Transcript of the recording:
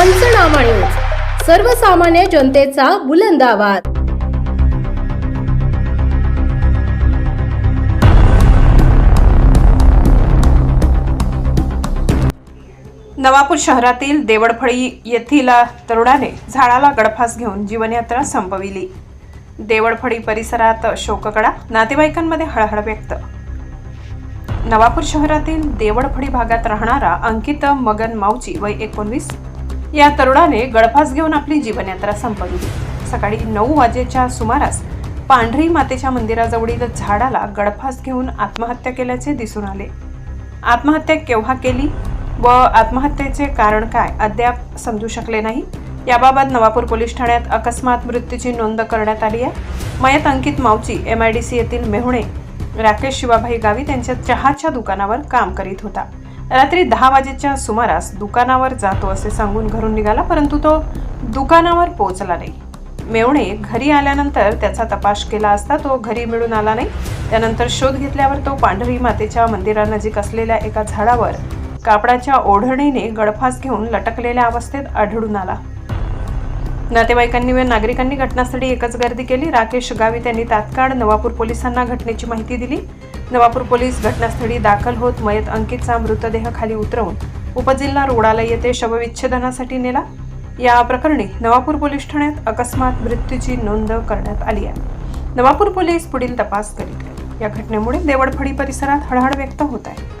पंचनामा न्यूज सर्वसामान्य जनतेचा बुलंद आवाज. नवापूर शहरातील देवडफळी येथील तरुणाने झाडाला गडफास घेऊन जीवनयात्रा संपविली. देवडफळी परिसरात शोककडा नातेवाईकांमध्ये हळहळ व्यक्त. नवापूर शहरातील देवडफळी भागात राहणारा अंकित मगन मावची वय एकोणवीस या तरुणाने गडफास घेऊन आपली जीवनयात्रा संपवली. सकाळी नऊ वाजेच्या सुमारास पांढरी मातेच्या मंदिराजवळील झाडाला गडफास घेऊन आत्महत्या केल्याचे दिसून आले. आत्महत्या केव्हा केली व आत्महत्येचे कारण काय अद्याप समजू शकले नाही. याबाबत नवापूर पोलीस ठाण्यात अकस्मात मृत्यूची नोंद करण्यात आली आहे. मयत Ankit Mavchi M I D C येथील मेहुणे राकेश शिवाभाई गावी त्यांच्या चहाच्या दुकानावर काम करीत होता. रात्री दहा वाजेच्या सुमारास दुकानावर जातो असे सांगून घरून निघाला परंतु तो दुकानावर पोहोचला नाही. मेवणे घरी आल्यानंतर त्याचा तपास केला असता तो घरी मिळून आला नाही. त्यानंतर शोध घेतल्यावर तो पांढरी मातेच्या मंदिरानजीक असलेल्या एका झाडावर कापडाच्या ओढणीने गळफास घेऊन लटकलेल्या अवस्थेत आढळून आला. नातेवाईकांनी व नागरिकांनी घटनास्थळी एकच गर्दी केली. राकेश गावी त्यांनी तात्काळ नवापूर पोलिसांना घटनेची माहिती दिली. नवापूर पोलीस घटनास्थळी दाखल होत मयत अंकितचा मृतदेह खाली उतरवून उपजिल्हा रुग्णालय येथे शवविच्छेदनासाठी नेला. या प्रकरणी नवापूर पोलीस ठाण्यात अकस्मात मृत्यूची नोंद करण्यात आली आहे. नवापूर पोलीस पुढील तपास करीत आहेत. या घटनेमुळे देवडफळी परिसरात हळहळ व्यक्त होत आहे.